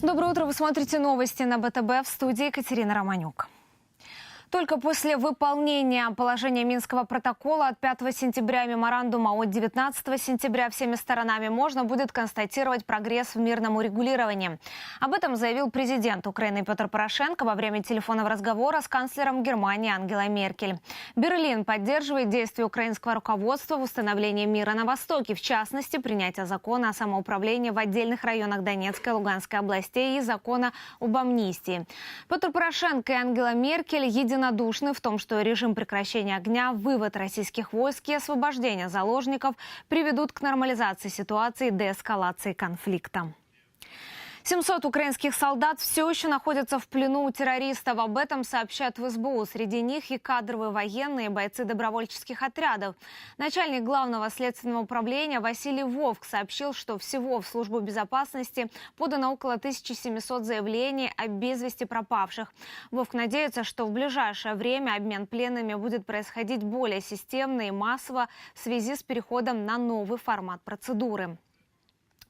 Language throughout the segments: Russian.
Доброе утро. Вы смотрите новости на БТБ в студии Екатерина Романюк. Только после выполнения положения Минского протокола от 5 сентября и меморандума от 19 сентября всеми сторонами можно будет констатировать прогресс в мирном урегулировании. Об этом заявил президент Украины Петр Порошенко во время телефонного разговора с канцлером Германии Ангелой Меркель. Берлин поддерживает действия украинского руководства в установлении мира на Востоке, в частности, принятие закона о самоуправлении в отдельных районах Донецкой и Луганской областей и закона об амнистии. Петр Порошенко и Ангела Меркель единодушно единодушны в том, что режим прекращения огня, вывод российских войск и освобождение заложников приведут к нормализации ситуации и деэскалации конфликта. 700 украинских солдат все еще находятся в плену у террористов. Об этом сообщают в СБУ. Среди них и кадровые военные, бойцы добровольческих отрядов. Начальник главного следственного управления Василий Вовк сообщил, что всего в службу безопасности подано около 1700 заявлений о без вести пропавших. Вовк надеется, что в ближайшее время обмен пленными будет происходить более системно и массово в связи с переходом на новый формат процедуры.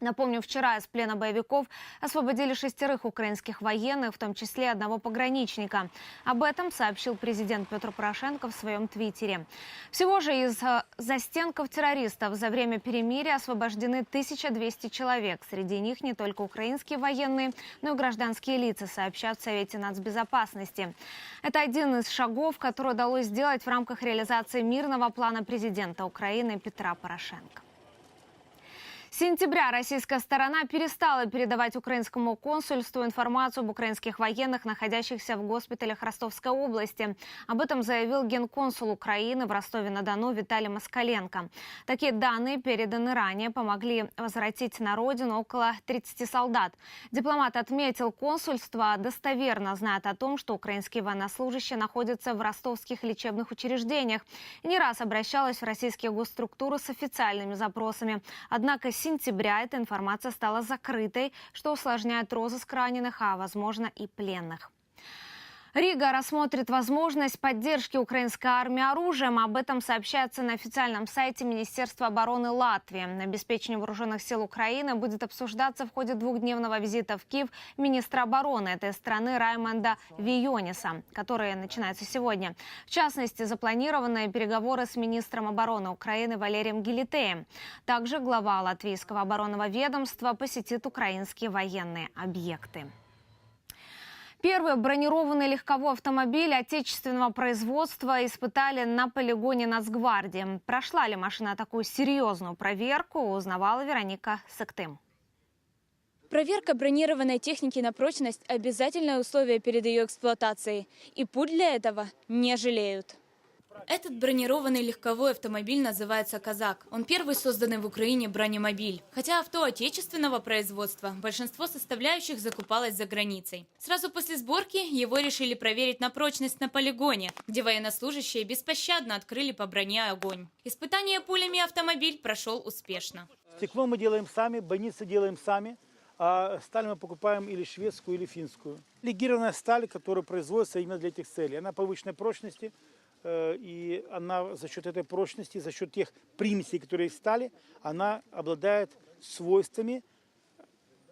Напомню, вчера из плена боевиков освободили шестерых украинских военных, в том числе одного пограничника. Об этом сообщил президент Петр Порошенко в своем твиттере. Всего же из э, застенков террористов за время перемирия освобождены 1200 человек. Среди них не только украинские военные, но и гражданские лица, сообщают в Совете нацбезопасности. Это один из шагов, который удалось сделать в рамках реализации мирного плана президента Украины Петра Порошенко. Сентября российская сторона перестала передавать украинскому консульству информацию об украинских военных, находящихся в госпиталях Ростовской области. Об этом заявил генконсул Украины в Ростове-на-Дону Виталий Москаленко. Такие данные, переданы ранее, помогли возвратить на родину около 30 солдат. Дипломат отметил, консульство достоверно знает о том, что украинские военнослужащие находятся в ростовских лечебных учреждениях и не раз обращалась в российские госструктуры с официальными запросами. Однако сентября эта информация стала закрытой, что усложняет розыск раненых, а возможно и пленных. Рига рассмотрит возможность поддержки украинской армии оружием. Об этом сообщается на официальном сайте Министерства обороны Латвии. Обеспечение вооруженных сил Украины будет обсуждаться в ходе двухдневного визита в Киев министра обороны этой страны Раймонда Виониса, который начинается сегодня. В частности, запланированы переговоры с министром обороны Украины Валерием Гилитеем. Также глава латвийского оборонного ведомства посетит украинские военные объекты. Первый бронированный легковой автомобиль отечественного производства испытали на полигоне Нацгвардии. Прошла ли машина такую серьезную проверку, узнавала Вероника Сыктым. Проверка бронированной техники на прочность – обязательное условие перед ее эксплуатацией. И путь для этого не жалеют. Этот бронированный легковой автомобиль называется «Казак». Он первый созданный в Украине бронемобиль. Хотя авто отечественного производства, большинство составляющих закупалось за границей. Сразу после сборки его решили проверить на прочность на полигоне, где военнослужащие беспощадно открыли по броне огонь. Испытание пулями автомобиль прошел успешно. Стекло мы делаем сами, бойницы делаем сами, а сталь мы покупаем или шведскую, или финскую. Легированная сталь, которая производится именно для этих целей. Она повышенной прочности, и она за счет этой прочности, за счет тех примесей, которые стали, она обладает свойствами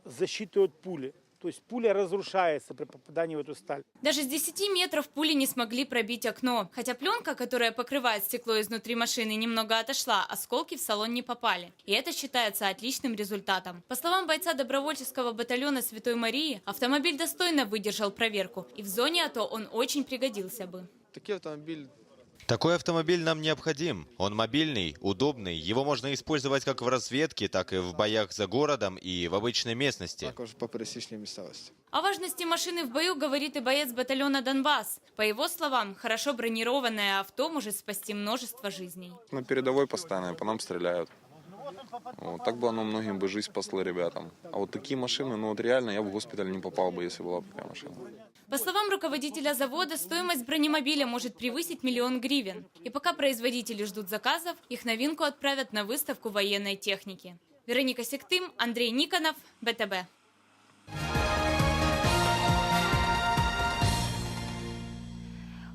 защиты от пули. То есть пуля разрушается при попадании в эту сталь. Даже с 10 метров пули не смогли пробить окно. Хотя пленка, которая покрывает стекло изнутри машины, немного отошла, осколки в салон не попали. И это считается отличным результатом. По словам бойца добровольческого батальона Святой Марии, автомобиль достойно выдержал проверку. И в зоне АТО он очень пригодился бы. Такий автомобиль такой автомобиль нам необходим. Он мобильный, удобный. Его можно использовать как в разведке, так и в боях за городом и в обычной местности. також по пересічній місцевості. О важности машины в бою говорит и боец батальона «Донбасс». По его словам, хорошо бронированное авто может спасти множество жизней. На передовой постоянно, по нам стреляют. Вот, так бы оно многим бы жизнь спасло ребятам. А вот такие машины, ну вот реально я в госпиталь не попал бы, если была бы такая машина. По словам руководителя завода, стоимость бронемобиля может превысить миллион гривен. И пока производители ждут заказов, их новинку отправят на выставку военной техники. Вероника Сектым, Андрей Никонов, БТБ.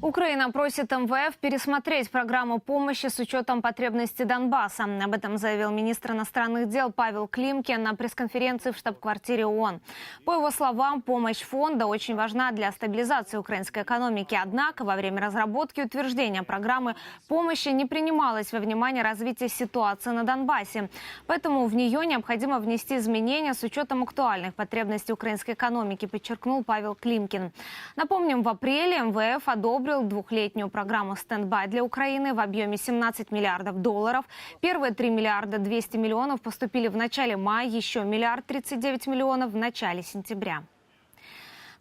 Украина просит МВФ пересмотреть программу помощи с учетом потребностей Донбасса. Об этом заявил министр иностранных дел Павел Климкин на пресс-конференции в штаб-квартире ООН. По его словам, помощь фонда очень важна для стабилизации украинской экономики. Однако во время разработки и утверждения программы помощи не принималось во внимание развитие ситуации на Донбассе. Поэтому в нее необходимо внести изменения с учетом актуальных потребностей украинской экономики, подчеркнул Павел Климкин. Напомним, в апреле МВФ одобрил двухлетнюю программу «Стендбай» для Украины в объеме 17 миллиардов долларов. Первые 3 миллиарда 200 миллионов поступили в начале мая, еще миллиард 39 миллионов в начале сентября.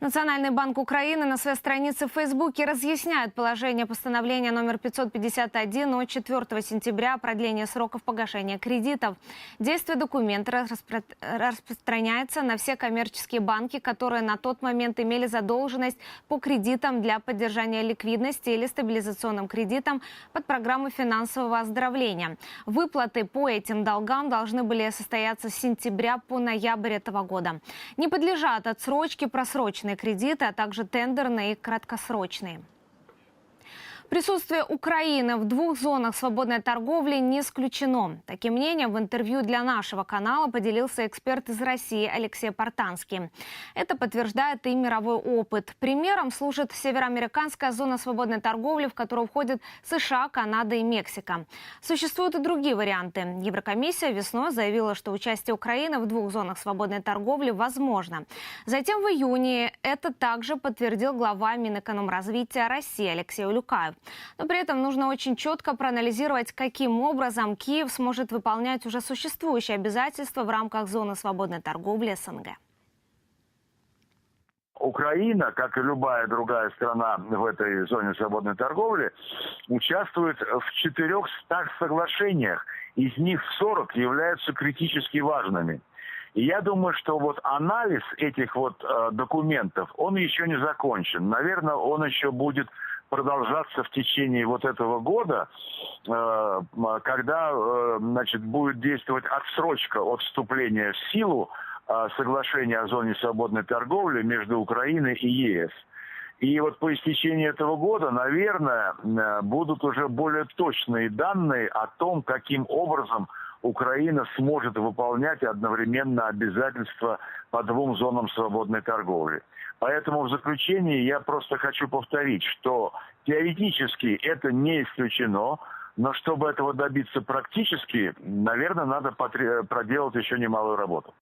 Национальный банк Украины на своей странице в Фейсбуке разъясняет положение постановления номер 551 от 4 сентября о продлении сроков погашения кредитов. Действие документа распро- распространяется на все коммерческие банки, которые на тот момент имели задолженность по кредитам для поддержания ликвидности или стабилизационным кредитам под программу финансового оздоровления. Выплаты по этим долгам должны были состояться с сентября по ноябрь этого года. Не подлежат отсрочке просроченные кредиты, а также тендерные и краткосрочные. Присутствие Украины в двух зонах свободной торговли не исключено. Таким мнением в интервью для нашего канала поделился эксперт из России Алексей Портанский. Это подтверждает и мировой опыт. Примером служит североамериканская зона свободной торговли, в которую входят США, Канада и Мексика. Существуют и другие варианты. Еврокомиссия весной заявила, что участие Украины в двух зонах свободной торговли возможно. Затем в июне это также подтвердил глава Минэкономразвития России Алексей Улюкаев. Но при этом нужно очень четко проанализировать, каким образом Киев сможет выполнять уже существующие обязательства в рамках зоны свободной торговли СНГ. Украина, как и любая другая страна в этой зоне свободной торговли, участвует в 400 соглашениях. Из них 40 являются критически важными. И я думаю, что вот анализ этих вот э, документов, он еще не закончен. Наверное, он еще будет продолжаться в течение вот этого года, э, когда э, значит, будет действовать отсрочка от вступления в силу э, соглашения о зоне свободной торговли между Украиной и ЕС. И вот по истечении этого года, наверное, будут уже более точные данные о том, каким образом Украина сможет выполнять одновременно обязательства по двум зонам свободной торговли. Поэтому в заключении я просто хочу повторить, что теоретически это не исключено, но чтобы этого добиться практически, наверное, надо проделать еще немалую работу.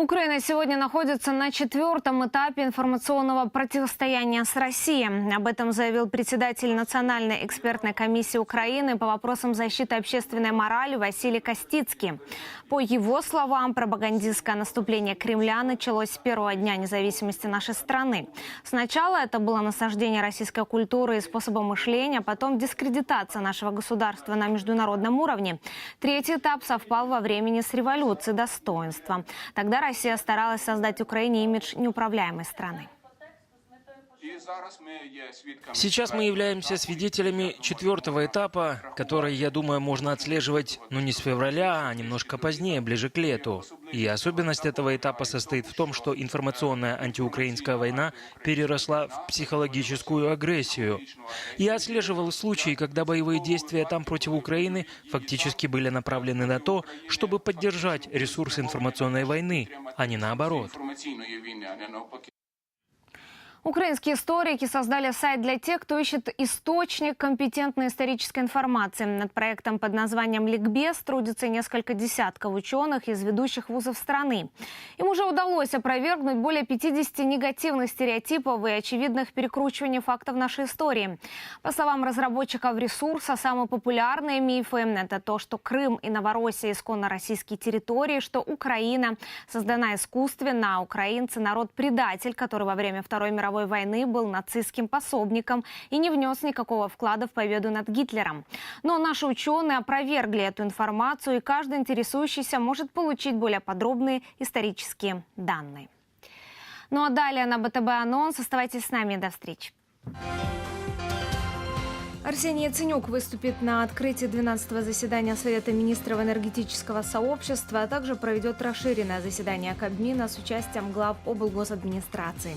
Украина сегодня находится на четвертом этапе информационного противостояния с Россией. Об этом заявил председатель Национальной экспертной комиссии Украины по вопросам защиты общественной морали Василий Костицкий. По его словам, пропагандистское наступление Кремля началось с первого дня независимости нашей страны. Сначала это было насаждение российской культуры и способа мышления, потом дискредитация нашего государства на международном уровне. Третий этап совпал во времени с революцией достоинства. Тогда Россия старалась создать Украине имидж неуправляемой страны. Сейчас мы являемся свидетелями четвертого этапа, который, я думаю, можно отслеживать, ну не с февраля, а немножко позднее, ближе к лету. И особенность этого этапа состоит в том, что информационная антиукраинская война переросла в психологическую агрессию. Я отслеживал случаи, когда боевые действия там против Украины фактически были направлены на то, чтобы поддержать ресурс информационной войны, а не наоборот. Украинские историки создали сайт для тех, кто ищет источник компетентной исторической информации. Над проектом под названием «Ликбез» трудится несколько десятков ученых из ведущих вузов страны. Им уже удалось опровергнуть более 50 негативных стереотипов и очевидных перекручиваний фактов нашей истории. По словам разработчиков ресурса, самые популярные мифы – это то, что Крым и Новороссия исконно российские территории, что Украина создана искусственно, а украинцы – народ-предатель, который во время Второй мировой мировой войны был нацистским пособником и не внес никакого вклада в победу над Гитлером. Но наши ученые опровергли эту информацию, и каждый интересующийся может получить более подробные исторические данные. Ну а далее на БТБ анонс. Оставайтесь с нами. До встречи. Арсений Яценюк выступит на открытии 12-го заседания Совета министров энергетического сообщества, а также проведет расширенное заседание Кабмина с участием глав облгосадминистрации.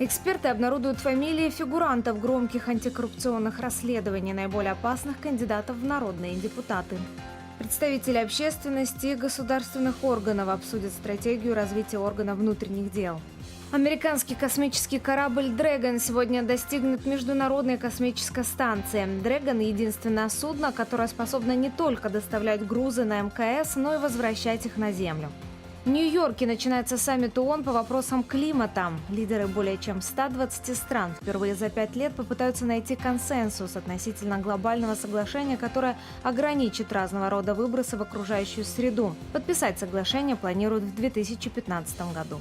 Эксперты обнародуют фамилии фигурантов громких антикоррупционных расследований наиболее опасных кандидатов в народные депутаты. Представители общественности и государственных органов обсудят стратегию развития органов внутренних дел. Американский космический корабль «Дрэгон» сегодня достигнет Международной космической станции. «Дрэгон» — единственное судно, которое способно не только доставлять грузы на МКС, но и возвращать их на Землю. В Нью-Йорке начинается саммит ООН по вопросам климата. Лидеры более чем 120 стран впервые за пять лет попытаются найти консенсус относительно глобального соглашения, которое ограничит разного рода выбросы в окружающую среду. Подписать соглашение планируют в 2015 году.